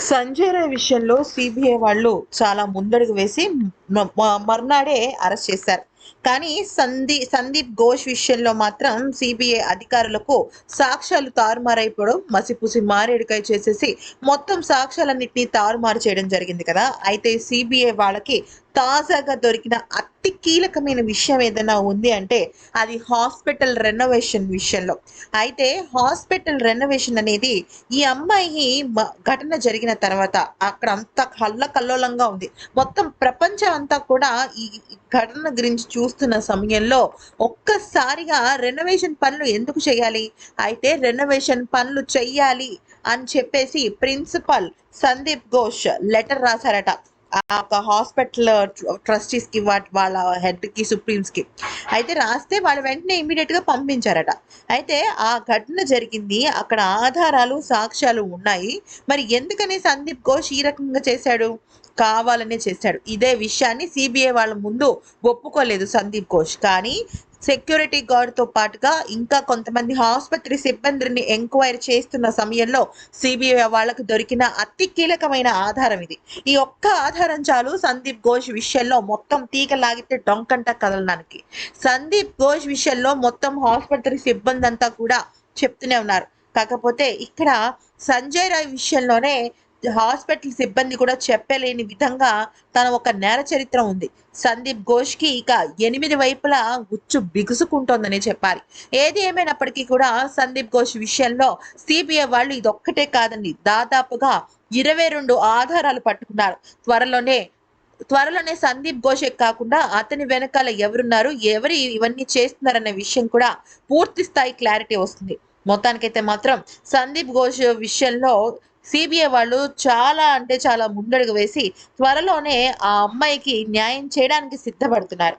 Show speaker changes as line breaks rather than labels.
సంజయ్ రాయ్ విషయంలో సిబిఐ వాళ్ళు చాలా ముందడుగు వేసి మ- మర్నాడే అరెస్ట్ చేశారు. కానీ సందీ సందీప్ ఘోష్ విషయంలో మాత్రం సిబిఐ అధికారులకు సాక్ష్యాలు తారుమారైపోవడం మసిపూసి మారేడుకాయ చేసేసి మొత్తం సాక్ష్యాలన్నింటినీ తారుమారు చేయడం జరిగింది కదా. అయితే సిబిఐ వాళ్ళకి తాజాగా దొరికిన అతి కీలకమైన విషయం ఏదైనా ఉంది అంటే అది హాస్పిటల్ రెనోవేషన్ విషయంలో. అయితే హాస్పిటల్ రెనోవేషన్ అనేది ఈ అమ్మాయి ఘటన జరిగిన తర్వాత అక్కడ అంతా కళ్ళ కల్లోలంగా ఉంది. మొత్తం ప్రపంచం అంతా కూడా ఈ ఈ ఘటన గురించి చూస్తున్న సమయంలో ఒక్కసారిగా రెనోవేషన్ పనులు ఎందుకు చేయాలి? అయితే రెనోవేషన్ పనులు చెయ్యాలి అని చెప్పేసి ప్రిన్సిపల్ సందీప్ ఘోష్ లెటర్ రాశారట. ఆ ఒక హాస్పిటల్ ట్రస్టీస్కి వాటి వాళ్ళ హెడ్కి సుప్రీమ్స్కి. అయితే రాస్తే వాళ్ళు వెంటనే ఇమీడియట్గా పంపించారట. అయితే ఆ ఘటన జరిగింది. అక్కడ ఆధారాలు సాక్ష్యాలు ఉన్నాయి. మరి ఎందుకని సందీప్ ఘోష్ ఈ రకంగా చేశాడు? కావాలనే చేశాడు. ఇదే విషయాన్ని సిబిఐ వాళ్ళ ముందు ఒప్పుకోలేదు సందీప్ ఘోష్. కానీ సెక్యూరిటీ గార్డ్తో పాటుగా ఇంకా కొంతమంది ఆసుపత్రి సిబ్బందిని ఎంక్వైరీ చేస్తున్న సమయంలో సిబిఐ వాళ్ళకు దొరికిన అతి కీలకమైన ఆధారం ఇది. ఈ ఒక్క ఆధారం చాలు సందీప్ ఘోష్ విషయంలో మొత్తం తీగ లాగితే డొంకంట కదలడానికి. సందీప్ ఘోష్ విషయంలో మొత్తం ఆసుపత్రి సిబ్బంది అంతా కూడా చెప్తూనే ఉన్నారు. కాకపోతే ఇక్కడ సంజయ్ రాయ్ విషయంలోనే హాస్పిటల్ సిబ్బంది కూడా చెప్పలేని విధంగా తన ఒక నేర చరిత్ర ఉంది. సందీప్ ఘోష్కి ఇక ఎనిమిది వైపులా గుచ్చు బిగుసుకుంటోందని చెప్పాలి. ఏది ఏమైనప్పటికీ కూడా సందీప్ ఘోష్ విషయంలో సిబిఐ వాళ్ళు ఇదొక్కటే కాదండి. దాదాపుగా ఇరవై రెండు ఆధారాలు పట్టుకున్నారు. త్వరలోనే త్వరలోనే సందీప్ ఘోషే కాకుండా అతని వెనకాల ఎవరున్నారు ఎవరు ఇవన్నీ చేస్తున్నారనే విషయం కూడా పూర్తి స్థాయి క్లారిటీ వస్తుంది. మొత్తానికైతే మాత్రం సందీప్ ఘోష్ విషయంలో సిబిఐ వాళ్ళు చాలా అంటే చాలా ముందడుగు వేసి త్వరలోనే ఆ అమ్మాయికి న్యాయం చేయడానికి సిద్ధపడుతున్నారు.